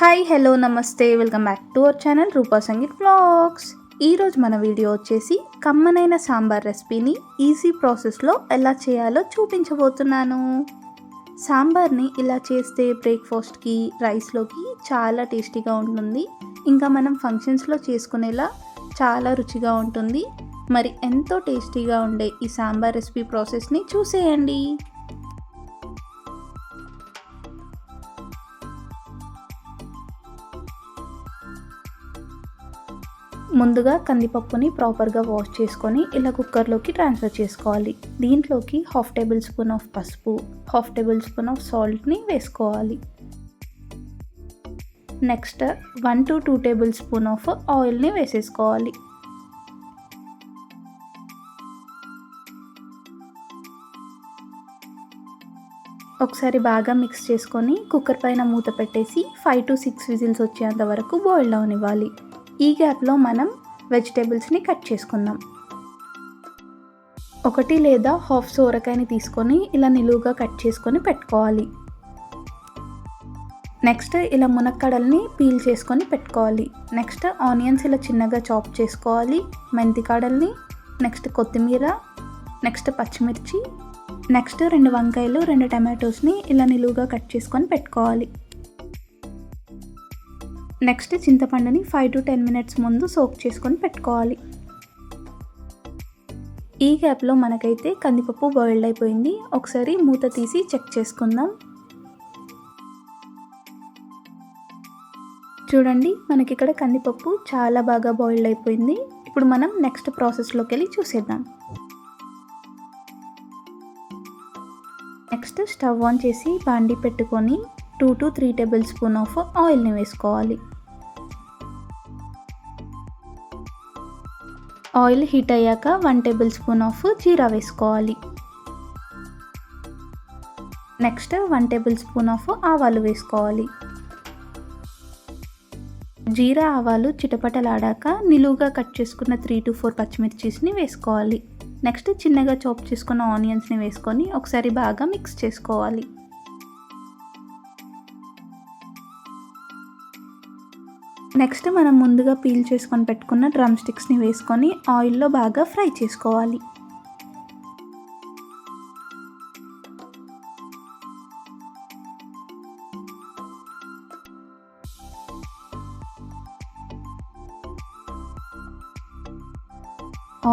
Hi hello నమస్తే. Welcome back to our channel Rupa Sangeet blogs ఈరోజు మన video వచ్చేసి కమ్మనైన సాంబార్ రెసిపీని ఈజీ ప్రాసెస్లో ఎలా చేయాలో చూపించబోతున్నాను. సాంబార్ని ఇలా చేస్తే బ్రేక్ఫాస్ట్కి రైస్లోకి చాలా టేస్టీగా ఉంటుంది. ఇంకా మనం ఫంక్షన్స్లో చేసుకునేలా చాలా రుచిగా ఉంటుంది. మరి ఎంతో టేస్టీగా ఉండే ఈ సాంబార్ రెసిపీ ప్రాసెస్ని చూసేయండి. ముందుగా కందిపప్పుని ప్రాపర్గా వాష్ చేసుకొని ఇలా కుక్కర్లోకి ట్రాన్స్ఫర్ చేసుకోవాలి. దీంట్లోకి హాఫ్ టేబుల్ స్పూన్ ఆఫ్ పసుపు హాఫ్ టేబుల్ స్పూన్ ఆఫ్ సాల్ట్ని వేసుకోవాలి. Next one to two tablespoon of ఆయిల్ని వేసేసుకోవాలి. ఒకసారి బాగా మిక్స్ చేసుకొని కుక్కర్ పైన మూత పెట్టేసి ఫైవ్ టు సిక్స్ విజిల్స్ వచ్చేంత వరకు బాయిల్ అవనివ్వాలి. ఈ గ్యాప్లో మనం వెజిటేబుల్స్ని కట్ చేసుకుందాం. ఒకటి లేదా హాఫ్ సోరకాయని తీసుకొని ఇలా నిలువుగా కట్ చేసుకొని పెట్టుకోవాలి. నెక్స్ట్ ఇలా మునక్కడల్ని పీల్ చేసుకొని పెట్టుకోవాలి. నెక్స్ట్ ఆనియన్స్ ఇలా చిన్నగా చాప్ చేసుకోవాలి. మెంతి కాడల్ని నెక్స్ట్ కొత్తిమీర నెక్స్ట్ పచ్చిమిర్చి నెక్స్ట్ రెండు వంకాయలు రెండు టమాటోస్ని ఇలా నిలువుగా కట్ చేసుకొని పెట్టుకోవాలి. నెక్స్ట్ చింతపండుని ఫైవ్ టు టెన్ మినిట్స్ ముందు సోక్ చేసుకొని పెట్టుకోవాలి. ఈ గ్యాప్లో మనకైతే కందిపప్పు బాయిల్డ్ అయిపోయింది. ఒకసారి మూత తీసి చెక్ చేసుకుందాం. చూడండి మనకి ఇక్కడ కందిపప్పు చాలా బాగా బాయిల్డ్ అయిపోయింది. ఇప్పుడు మనం నెక్స్ట్ ప్రాసెస్లోకి వెళ్ళి చూసేద్దాం. నెక్స్ట్ స్టవ్ ఆన్ చేసి బాండి పెట్టుకొని two to three tablespoon of ఆయిల్ని వేసుకోవాలి. ఆయిల్ హీట్ అయ్యాక వన్ టేబుల్ స్పూన్ ఆఫ్ జీరా వేసుకోవాలి. Next one tablespoon of ఆవాలు వేసుకోవాలి. జీరా ఆవాలు చిటపటలాడాక నిలువుగా కట్ చేసుకున్న త్రీ టు ఫోర్ పచ్చిమిర్చిస్ని వేసుకోవాలి. నెక్స్ట్ చిన్నగా చాప్ చేసుకున్న ఆనియన్స్ని వేసుకొని ఒకసారి బాగా మిక్స్ చేసుకోవాలి. నెక్స్ట్ మనం ముందుగా పీల్ చేసుకొని పెట్టుకున్న డ్రమ్ స్టిక్స్ని వేసుకొని ఆయిల్లో బాగా ఫ్రై చేసుకోవాలి.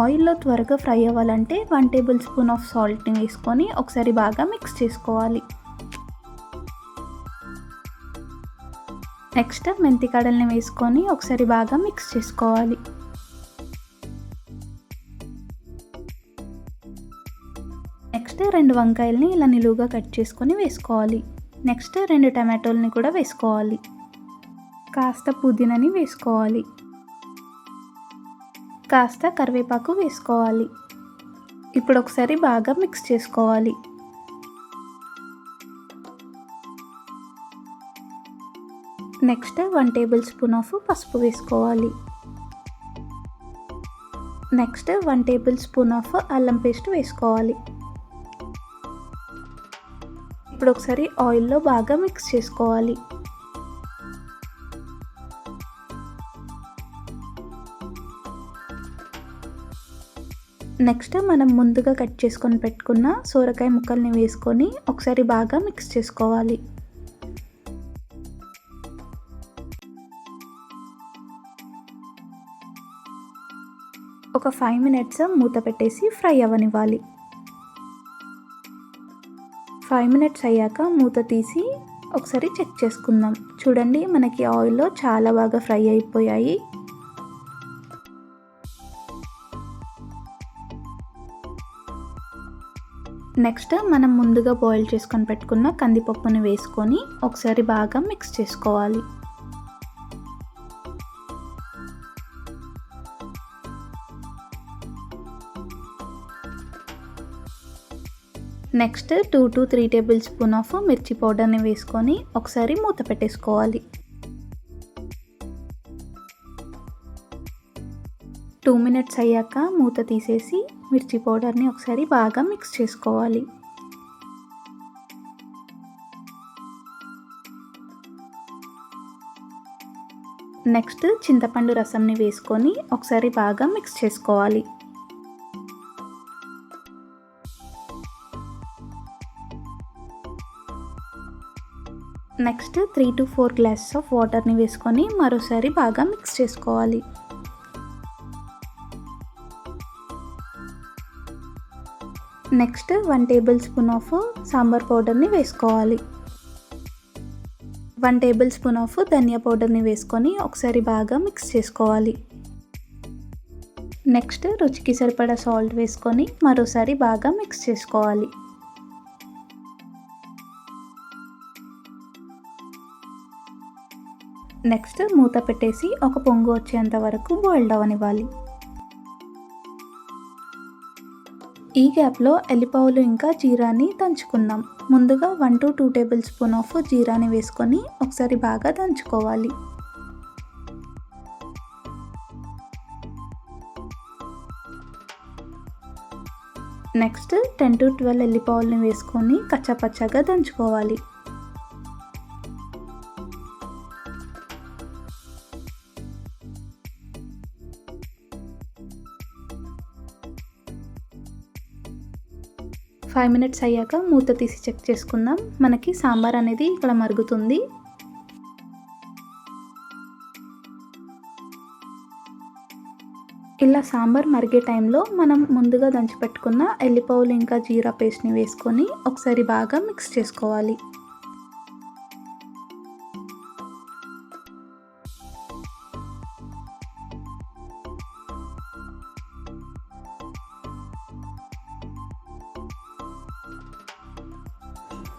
ఆయిల్లో త్వరగా ఫ్రై అవ్వాలంటే వన్ టేబుల్ స్పూన్ ఆఫ్ సాల్ట్ని వేసుకొని ఒకసారి బాగా మిక్స్ చేసుకోవాలి. నెక్స్ట్ మెంతికాడల్ని వేసుకొని ఒకసారి బాగా మిక్స్ చేసుకోవాలి. నెక్స్ట్ రెండు వంకాయల్ని ఇలా నిలువుగా కట్ చేసుకొని వేసుకోవాలి. నెక్స్ట్ రెండు టమాటోల్ని కూడా వేసుకోవాలి. కాస్త పుదీనాని వేసుకోవాలి. కాస్త కరివేపాకు వేసుకోవాలి. ఇప్పుడు ఒకసారి బాగా మిక్స్ చేసుకోవాలి. Next one tablespoon of పసుపు వేసుకోవాలి. Next one tablespoon of అల్లం పేస్ట్ వేసుకోవాలి. ఇప్పుడు ఒకసారి ఆయిల్లో బాగా మిక్స్ చేసుకోవాలి. నెక్స్ట్ మనం ముందుగా కట్ చేసుకొని పెట్టుకున్న సోరకాయ ముక్కల్ని వేసుకొని ఒకసారి బాగా మిక్స్ చేసుకోవాలి. ఒక ఫైవ్ మినిట్స్ మూత పెట్టేసి ఫ్రై అవ్వనివ్వాలి ఫైవ్ మినిట్స్ అయ్యాక మూత తీసి ఒకసారి చెక్ చేసుకుందాం. చూడండి మనకి ఆయిల్లో చాలా బాగా ఫ్రై అయిపోయాయి. నెక్స్ట్ మనం ముందుగా బాయిల్ చేసుకొని పెట్టుకున్న కందిపప్పుని వేసుకొని ఒకసారి బాగా మిక్స్ చేసుకోవాలి. Next two to three tablespoon of మిర్చి పౌడర్ని వేసుకొని ఒకసారి మూత పెట్టేసుకోవాలి. టూ మినిట్స్ అయ్యాక మూత తీసేసి మిర్చి పౌడర్ని ఒకసారి బాగా మిక్స్ చేసుకోవాలి. నెక్స్ట్ చింతపండు రసంని వేసుకొని ఒకసారి బాగా మిక్స్ చేసుకోవాలి. Next three to four glasses of వాటర్ని వేసుకొని మరోసారి బాగా మిక్స్ చేసుకోవాలి. Next one tablespoon of sambar పౌడర్ని వేసుకోవాలి. వన్ టేబుల్ స్పూన్ ఆఫ్ ధనియా పౌడర్ని వేసుకొని ఒకసారి బాగా మిక్స్ చేసుకోవాలి. నెక్స్ట్ రుచికి సరిపడా సాల్ట్ వేసుకొని మరోసారి బాగా మిక్స్ చేసుకోవాలి. నెక్స్ట్ మూత పెట్టేసి ఒక పొంగు వచ్చేంత వరకు బాయిల్డ్ అవనివ్వాలి. ఈ గ్యాప్లో ఎల్లిపావులు ఇంకా జీరాని దంచుకుందాం. ముందుగా one to two tablespoon of జీరాని వేసుకొని ఒకసారి బాగా దంచుకోవాలి. నెక్స్ట్ టెన్ టు ట్వెల్వ్ ఎల్లిపావులని వేసుకొని కచ్చాపచ్చాగా దంచుకోవాలి. ఫైవ్ మినిట్స్ అయ్యాక మూత తీసి చెక్ చేసుకుందాం. మనకి సాంబార్ అనేది ఇక్కడ మరుగుతుంది. ఇలా సాంబార్ మరిగే టైంలో మనం ముందుగా దంచిపెట్టుకున్న ఎల్లిపావులు ఇంకా జీరా పేస్ట్ని వేసుకొని ఒకసారి బాగా మిక్స్ చేసుకోవాలి.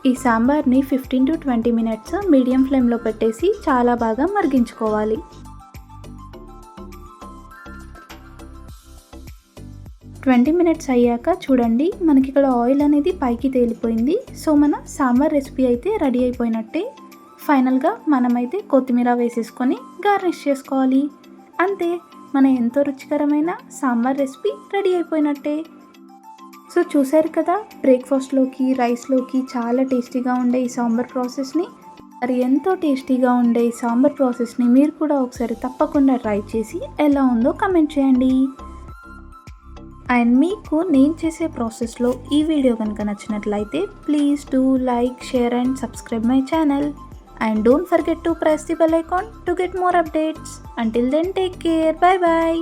ఈ సాంబార్ని fifteen to twenty minutes medium ఫ్లేమ్లో పెట్టేసి చాలా బాగా మరిగించుకోవాలి. ట్వంటీ మినిట్స్ అయ్యాక చూడండి మనకి ఇక్కడ ఆయిల్ అనేది పైకి తేలిపోయింది. సో మన సాంబార్ రెసిపీ అయితే రెడీ అయిపోయినట్టే. ఫైనల్గా మనమైతే కొత్తిమీర వేసేసుకొని గార్నిష్ చేసుకోవాలి. అంతే మన ఎంతో రుచికరమైన సాంబార్ రెసిపీ రెడీ అయిపోయినట్టే. సో చూసారు కదా బ్రేక్ఫాస్ట్లోకి రైస్లోకి చాలా టేస్టీగా ఉండే ఈ సాంబార్ ప్రాసెస్ని. మరి ఎంతో టేస్టీగా ఉండే ఈ సాంబార్ ప్రాసెస్ని మీరు కూడా ఒకసారి తప్పకుండా ట్రై చేసి ఎలా ఉందో కమెంట్ చేయండి. అండ్ మీకు నేను చేసే ప్రాసెస్లో ఈ వీడియో కనుక నచ్చినట్లయితే please do like share and subscribe my channel. And don't forget to press the bell icon to get more updates. Until then take care. Bye bye